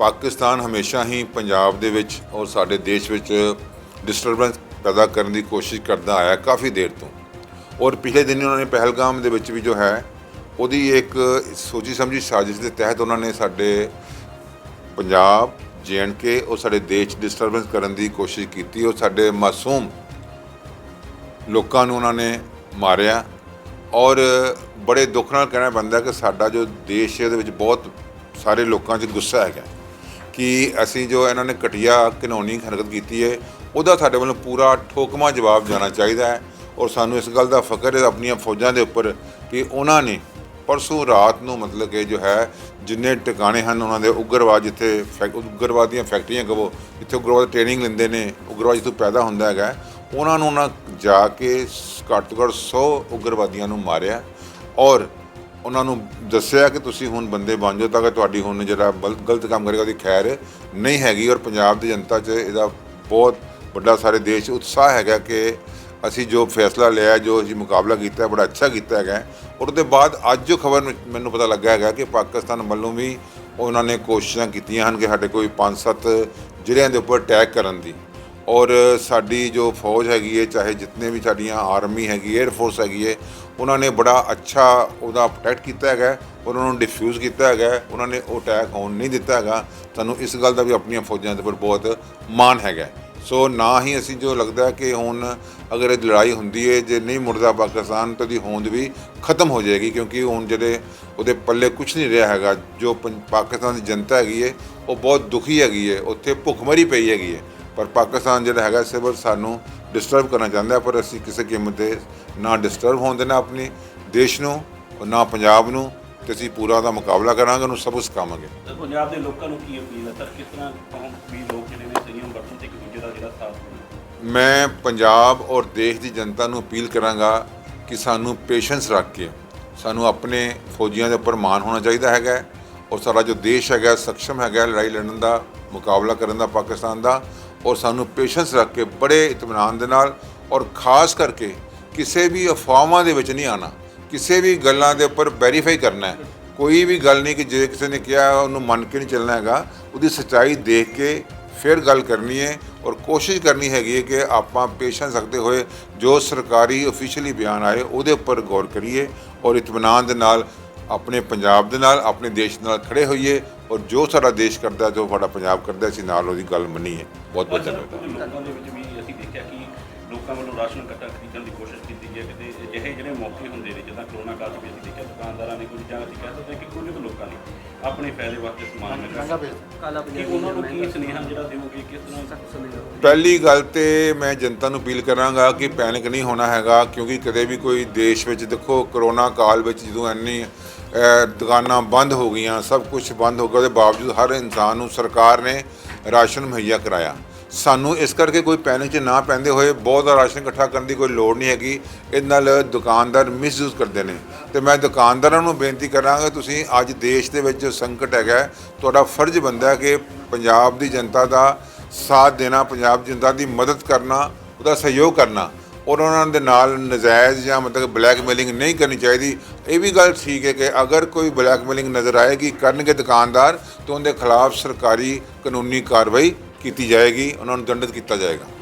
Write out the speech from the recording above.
ਪਾਕਿਸਤਾਨ ਹਮੇਸ਼ਾ ਹੀ ਪੰਜਾਬ ਦੇ ਵਿੱਚ ਔਰ ਸਾਡੇ ਦੇਸ਼ ਵਿੱਚ ਡਿਸਟਰਬੈਂਸ ਪੈਦਾ ਕਰਨ ਦੀ ਕੋਸ਼ਿਸ਼ ਕਰਦਾ ਆਇਆ ਕਾਫੀ ਦੇਰ ਤੋਂ। ਔਰ ਪਿਛਲੇ ਦਿਨ ਉਹਨਾਂ ਨੇ ਪਹਿਲਗਾਮ ਦੇ ਵਿੱਚ ਵੀ ਜੋ ਹੈ, ਉਹਦੀ ਇੱਕ ਸੋਚੀ ਸਮਝੀ ਸਾਜ਼ਿਸ਼ ਦੇ ਤਹਿਤ ਉਹਨਾਂ ਨੇ ਸਾਡੇ ਪੰਜਾਬ ਕੇ ਔਰ ਸਾਡੇ ਦੇਸ਼ 'ਚ ਡਿਸਟਰਬੈਂਸ ਕਰਨ ਦੀ ਕੋਸ਼ਿਸ਼ ਕੀਤੀ ਔਰ ਸਾਡੇ ਮਾਸੂਮ ਲੋਕਾਂ ਨੂੰ ਉਹਨਾਂ ਨੇ ਮਾਰਿਆ। ਔਰ ਬੜੇ ਦੁੱਖ ਨਾਲ ਕਹਿਣਾ ਪੈਂਦਾ ਕਿ ਸਾਡਾ ਜੋ ਦੇਸ਼ ਹੈ, ਉਹਦੇ ਵਿੱਚ ਬਹੁਤ ਸਾਰੇ ਲੋਕਾਂ 'ਚ ਗੁੱਸਾ ਹੈਗਾ। ਕਿ ਅਸੀਂ ਜੋ ਇਹਨਾਂ ਨੇ ਘਟੀਆ ਕਾਨੂੰਨੀ ਹਰਕਤ ਕੀਤੀ ਹੈ, ਉਹਦਾ ਸਾਡੇ ਵੱਲੋਂ ਪੂਰਾ ਠੋਕਮਾ ਜਵਾਬ ਜਾਣਾ ਚਾਹੀਦਾ ਹੈ ਔਰ ਸਾਨੂੰ ਇਸ ਗੱਲ ਦਾ ਫਖਰ ਹੈ ਆਪਣੀਆਂ ਫੌਜਾਂ ਦੇ ਉੱਪਰ ਕਿ ਉਹਨਾਂ ਨੇ ਪਰਸੋਂ ਰਾਤ ਨੂੰ ਮਤਲਬ ਕਿ ਜੋ ਹੈ, ਜਿੰਨੇ ਟਿਕਾਣੇ ਹਨ ਉਹਨਾਂ ਦੇ ਉਗਰਵਾਦ ਜਿੱਥੇ ਫੈਕ- ਉਗਰਵਾਦ ਦੀਆਂ ਫੈਕਟਰੀਆਂ ਕਹੋ, ਜਿੱਥੇ ਉਗਰਵਾਦ ਟ੍ਰੇਨਿੰਗ ਲੈਂਦੇ ਨੇ, ਉਗਰਵਾਦ ਜਿੱਥੋਂ ਪੈਦਾ ਹੁੰਦਾ ਹੈਗਾ ਉਹਨਾਂ ਨੂੰ ਉਹਨਾਂ ਜਾ ਕੇ ਸ- ਘੱਟ ਤੋਂ ਘੱਟ 100 ਉਗਰਵਾਦੀਆਂ ਨੂੰ ਮਾਰਿਆ ਔਰ ਉਹਨਾਂ ਨੂੰ ਦੱਸਿਆ ਕਿ ਤੁਸੀਂ ਹੁਣ ਬੰਦੇ ਬਣ ਜਾਓ ਤਾਂ ਕਿ ਤੁਹਾਡੀ ਹੁਣ ਜਿਹੜਾ ਬਲ- ਗਲਤ ਕੰਮ ਕਰੇਗਾ ਉਹਦੀ ਖੈਰ ਨਹੀਂ ਹੈਗੀ ਔਰ ਪੰਜਾਬ ਦੀ ਜਨਤਾ 'ਚ ਇਹਦਾ ਬਹੁਤ ਵੱਡਾ ਸਾਰੇ ਦੇਸ਼ 'ਚ ਉਤਸ਼ਾਹ ਹੈਗਾ ਕਿ ਅਸੀਂ ਜੋ ਫੈਸਲਾ ਲਿਆ, ਜੋ ਅਸੀਂ ਮੁਕਾਬਲਾ ਕੀਤਾ, ਬੜਾ ਅੱਛਾ ਕੀਤਾ ਹੈਗਾ। ਔਰ ਉਹਦੇ ਬਾਅਦ ਅੱਜ ਜੋ ਖਬਰ ਮੈਨੂੰ ਪਤਾ ਲੱਗਾ ਹੈਗਾ ਕਿ ਪਾਕਿਸਤਾਨ ਵੱਲੋਂ ਵੀ ਉਹਨਾਂ ਨੇ ਕੋਸ਼ਿਸ਼ਾਂ ਕੀਤੀਆਂ ਹਨ ਕਿ ਸਾਡੇ ਕੋਈ 5-7 ਜ਼ਿਲ੍ਹਿਆਂ ਦੇ ਉੱਪਰ ਅਟੈਕ ਕਰਨ ਦੀ। ਔਰ ਸਾਡੀ ਜੋ ਫੌਜ ਹੈਗੀ ਹੈ ਚਾਹੇ ਜਿੰਨੇ ਵੀ ਸਾਡੀਆਂ ਆਰਮੀ ਹੈਗੀ 에ਅਰ ਫੋਰਸ ਹੈਗੀ ਹੈ ਉਹਨਾਂ ਨੇ ਬੜਾ ਅੱਛਾ ਉਹਦਾ ਪ੍ਰੋਟੈਕਟ ਕੀਤਾ ਹੈਗਾ ਔਰ ਉਹਨਾਂ ਨੂੰ ਡਿਫਿਊਜ਼ ਕੀਤਾ ਹੈਗਾ ਉਹਨਾਂ ਨੇ ਉਹ ਅਟੈਕ ਹੋਣ ਨਹੀਂ ਦਿੱਤਾ ਹੈਗਾ। ਸਾਨੂੰ ਇਸ ਗੱਲ ਦਾ ਵੀ ਆਪਣੀਆਂ ਫੌਜਾਂ ਦੇ ਉੱਪਰ ਬਹੁਤ ਮਾਣ ਹੈਗਾ ਸੋ ਨਾ ਹੀ ਅਸੀਂ ਜੋ ਲੱਗਦਾ ਕਿ ਹੁਣ ਅਗਰ ਇਹ ਲੜਾਈ ਹੁੰਦੀ ਹੈ ਜੇ ਨਹੀਂ ਮੁੜਦਾ ਪਾਕਿਸਤਾਨ, ਤਾਂ ਦੀ ਹੋਂਦ ਵੀ ਖਤਮ ਹੋ ਜਾਏਗੀ, ਕਿਉਂਕਿ ਹੁਣ ਜਿਹੜੇ ਉਹਦੇ ਪੱਲੇ ਕੁਝ ਨਹੀਂ ਰਿਹਾ ਹੈਗਾ। ਜੋ ਪੰ- ਪਾਕਿਸਤਾਨ ਦੀ ਜਨਤਾ ਹੈਗੀ ਹੈ ਉਹ ਬਹੁਤ ਦੁਖੀ ਹੈਗੀ ਹੈ ਉੱਥੇ ਭੁੱਖਮਰੀ ਪਈ ਹੈਗੀ ਹੈ ਪਰ ਪਾਕਿਸਤਾਨ ਜਿਹੜਾ ਹੈਗਾ ਸਿਰਫ ਸਾਨੂੰ ਡਿਸਟਰਬ ਕਰਨਾ ਚਾਹੁੰਦਾ ਹੈ, ਪਰ ਅਸੀਂ ਕਿਸੇ ਕੀਮਤ ਤੇ ਨਾ ਡਿਸਟਰਬ ਹੋਣ ਦੇਣਾ ਆਪਣੇ ਦੇਸ਼ ਨੂੰ ਔਰ ਨਾ ਪੰਜਾਬ ਨੂੰ ਤੇ ਅਸੀਂ ਪੂਰਾ ਉਹਦਾ ਮੁਕਾਬਲਾ ਕਰਾਂਗੇ ਉਹਨੂੰ ਸਬਕ ਸਿਖਾਵਾਂਗੇ। ਤਾਂ ਪੰਜਾਬ ਦੇ ਲੋਕਾਂ ਨੂੰ ਕੀ ਅਪੀਲ ਹੈ? ਸਰ ਕਿਸ ਤਰ੍ਹਾਂ ਕੌਮ ਵੀ ਲੋਕ ਜਿਹੜੇ ਨੇ ਸੰਯਮ ਵਰਤਨ ਤੇ ਇੱਕ ਦੂਜੇ ਦਾ ਜਿਹੜਾ ਸਾਥ ਦੇਣ? ਮੈਂ ਪੰਜਾਬ ਔਰ ਦੇਸ਼ ਦੀ ਜਨਤਾ ਨੂੰ ਅਪੀਲ ਕਰਾਂਗਾ ਕਿ ਸਾਨੂੰ ਪੇਸ਼ੈਂਸ ਰੱਖ ਕੇ ਸਾਨੂੰ ਆਪਣੇ ਫੌਜੀਆਂ ਦੇ ਉੱਪਰ ਮਾਣ ਹੋਣਾ ਚਾਹੀਦਾ ਹੈਗਾ ਔਰ ਸਾਡਾ ਜੋ ਦੇਸ਼ ਹੈਗਾ ਸક્ષਮ ਹੈਗਾ ਲੜਾਈ ਲੜਨ ਦਾ ਮੁਕਾਬਲਾ ਕਰਨ ਦਾ ਪਾਕਿਸਤਾਨ ਦਾ ਔਰ ਸਾਨੂੰ ਪੇਸ਼ੈਂਸ ਰੱਖ ਕੇ, ਬੜੇ ਇਤਮਾਨਾਨ ਦੇ ਨਾਲ ਔਰ ਖਾਸ ਕਰਕੇ ਕਿਸੇ ਵੀ ਅਫਵਾਹਾਂ ਦੇ ਵਿੱਚ ਨਹੀਂ ਆਣਾ ਕਿਸੇ ਵੀ ਗੱਲਾਂ ਦੇ ਉੱਪਰ ਵੈਰੀਫਾਈ ਕਰਨਾ ਹੈ। ਕੋਈ ਵੀ ਗੱਲ ਨਹੀਂ ਕਿ ਜੇ ਕਿਸੇ ਨੇ ਕਿਹਾ, ਉਹਨੂੰ ਮੰਨ ਕੇ ਨਹੀਂ ਚੱਲਣਾ ਹੈਗਾ। ਉਹਦੀ ਸੱਚਾਈ ਦੇਖ ਕੇ ਫਿਰ ਗੱਲ ਕਰਨੀ ਹੈ ਔਰ ਕੋਸ਼ਿਸ਼ ਕਰਨੀ ਹੈਗੀ ਹੈ ਕਿ ਆਪਾਂ ਪੇਸ਼ੈਂਸ ਰੱਖਦੇ ਹੋਏ ਜੋ ਸਰਕਾਰੀ ਅਫੀਸ਼ੀਅਲੀ ਬਿਆਨ ਆਏ, ਉਹਦੇ ਉੱਪਰ ਗੌਰ ਕਰੀਏ ਔਰ ਇਤਮਾਨਾਨ ਦੇ ਨਾਲ ਆਪਣੇ ਪੰਜਾਬ ਦੇ ਨਾਲ ਆਪਣੇ ਦੇਸ਼ ਨਾਲ ਖੜੇ ਹੋਈਏ ਔਰ ਜੋ ਸਾਡਾ ਦੇਸ਼ ਕਰਦਾ ਜੋ ਸਾਡਾ ਪੰਜਾਬ ਕਰਦਾ ਅਸੀਂ ਨਾਲ ਉਹਦੀ ਗੱਲ ਮੰਨੀਏ। ਬਹੁਤ ਬਹੁਤ ਧੰਨਵਾਦ। ਦੇ ਵਿੱਚ ਵੀ ਅਸੀਂ ਦੇਖਿਆ ਕਿ ਲੋਕਾਂ ਵੱਲੋਂ ਰਾਸ਼ਨ ਕੱਟਾ ਖਰੀਦਣ ਦੀ ਕੋਸ਼ਿਸ਼ ਕੀਤੀ ਗਈ ਹੈ ਕਿਤੇ ਅਜਿਹੇ ਜਿਹੜੇ ਮੌਕੇ ਹੁੰਦੇ ਨੇ ਜਿੱਦਾਂ ਕਰੋਨਾ ਕਾਲ 'ਚ ਵੀ ਅਸੀਂ ਦੇਖਿਆ ਦੁਕਾਨਦਾਰਾਂ ਨੇ ਕੁਝ ਜਾਂ ਅਸੀਂ ਕਹਿ ਸਕਦੇ ਕਿ ਕੁਝ ਕੁ ਲੋਕਾਂ ਨੇ ਆਪਣੇ ਫਾਇਦੇ ਵਾਸਤੇ ਸਮਾਨ ਮੰਗਾ ਕਾਲਾ ਕਿ ਉਹਨਾਂ ਨੂੰ ਕੀ ਸੁਨੇਹਾ ਜਿਹੜਾ ਦਿਓਗੇ ਕਿਸ ਤਰ੍ਹਾਂ ਪਹਿਲੀ ਗੱਲ ਤੇ ਮੈਂ ਜਨਤਾ ਨੂੰ ਅਪੀਲ ਕਰਾਂਗਾ ਕਿ ਪੈਨਿਕ ਨਹੀਂ ਹੋਣਾ ਹੈਗਾ ਕਿਉਂਕਿ ਕਦੇ ਵੀ ਕੋਈ ਦੇਸ਼ ਵਿੱਚ ਦੇਖੋ ਕਰੋਨਾ ਕਾਲ ਵਿੱਚ ਜਦੋਂ ਇੰਨੀ ਦੁਕਾਨਾਂ ਬੰਦ ਹੋ ਗਈਆਂ, ਸਭ ਕੁਝ ਬੰਦ ਹੋ ਗਿਆ। ਉਹਦੇ ਬਾਵਜੂਦ ਹਰ ਇਨਸਾਨ ਨੂੰ ਸਰਕਾਰ ਨੇ ਰਾਸ਼ਨ ਮੁਹੱਈਆ ਕਰਾਇਆ। ਸਾਨੂੰ ਇਸ ਕਰਕੇ ਕੋਈ ਪੈਨਿਕ 'ਚ ਨਾ ਪੈਂਦੇ ਹੋਏ ਬਹੁਤ ਦਾ ਰਾਸ਼ਨ ਇਕੱਠਾ ਕਰਨ ਦੀ ਕੋਈ ਲੋੜ ਨਹੀਂ ਹੈਗੀ। ਇਹਦੇ ਨਾਲ ਦੁਕਾਨਦਾਰ ਮਿਸਯੂਜ਼ ਕਰਦੇ ਨੇ। ਤੇ ਮੈਂ ਦੁਕਾਨਦਾਰਾਂ ਨੂੰ ਬੇਨਤੀ ਕਰਾਂਗਾ, ਤੁਸੀਂ ਅੱਜ ਦੇਸ਼ ਦੇ ਵਿੱਚ ਜੋ ਸੰਕਟ ਹੈਗਾ, ਤੁਹਾਡਾ ਫਰਜ਼ ਬਣਦਾ ਕਿ ਪੰਜਾਬ ਦੀ ਜਨਤਾ ਦਾ ਸਾਥ ਦੇਣਾ, ਪੰਜਾਬ ਦੀ ਜਨਤਾ ਦੀ ਮਦਦ ਕਰਨਾ, ਉਹਦਾ ਸਹਿਯੋਗ ਕਰਨਾ। ਔਰ ਉਹਨਾਂ ਦੇ ਨਾਲ ਨਜਾਇਜ਼ ਜਾਂ ਮਤਲਬ ਬਲੈਕਮੇਲਿੰਗ ਨਹੀਂ ਕਰਨੀ ਚਾਹੀਦੀ। ਇਹ ਵੀ ਗੱਲ ਠੀਕ ਹੈ ਕਿ ਅਗਰ ਕੋਈ ਬਲੈਕਮੇਲਿੰਗ ਨਜ਼ਰ ਆਏਗੀ, ਕਰਨਗੇ ਦੁਕਾਨਦਾਰ ਤਾਂ ਉਹਦੇ ਖਿਲਾਫ ਸਰਕਾਰੀ ਕਾਨੂੰਨੀ ਕਾਰਵਾਈ ਕੀਤੀ ਜਾਏਗੀ, ਉਹਨਾਂ ਨੂੰ ਦੰਡਿਤ ਕੀਤਾ ਜਾਏਗਾ।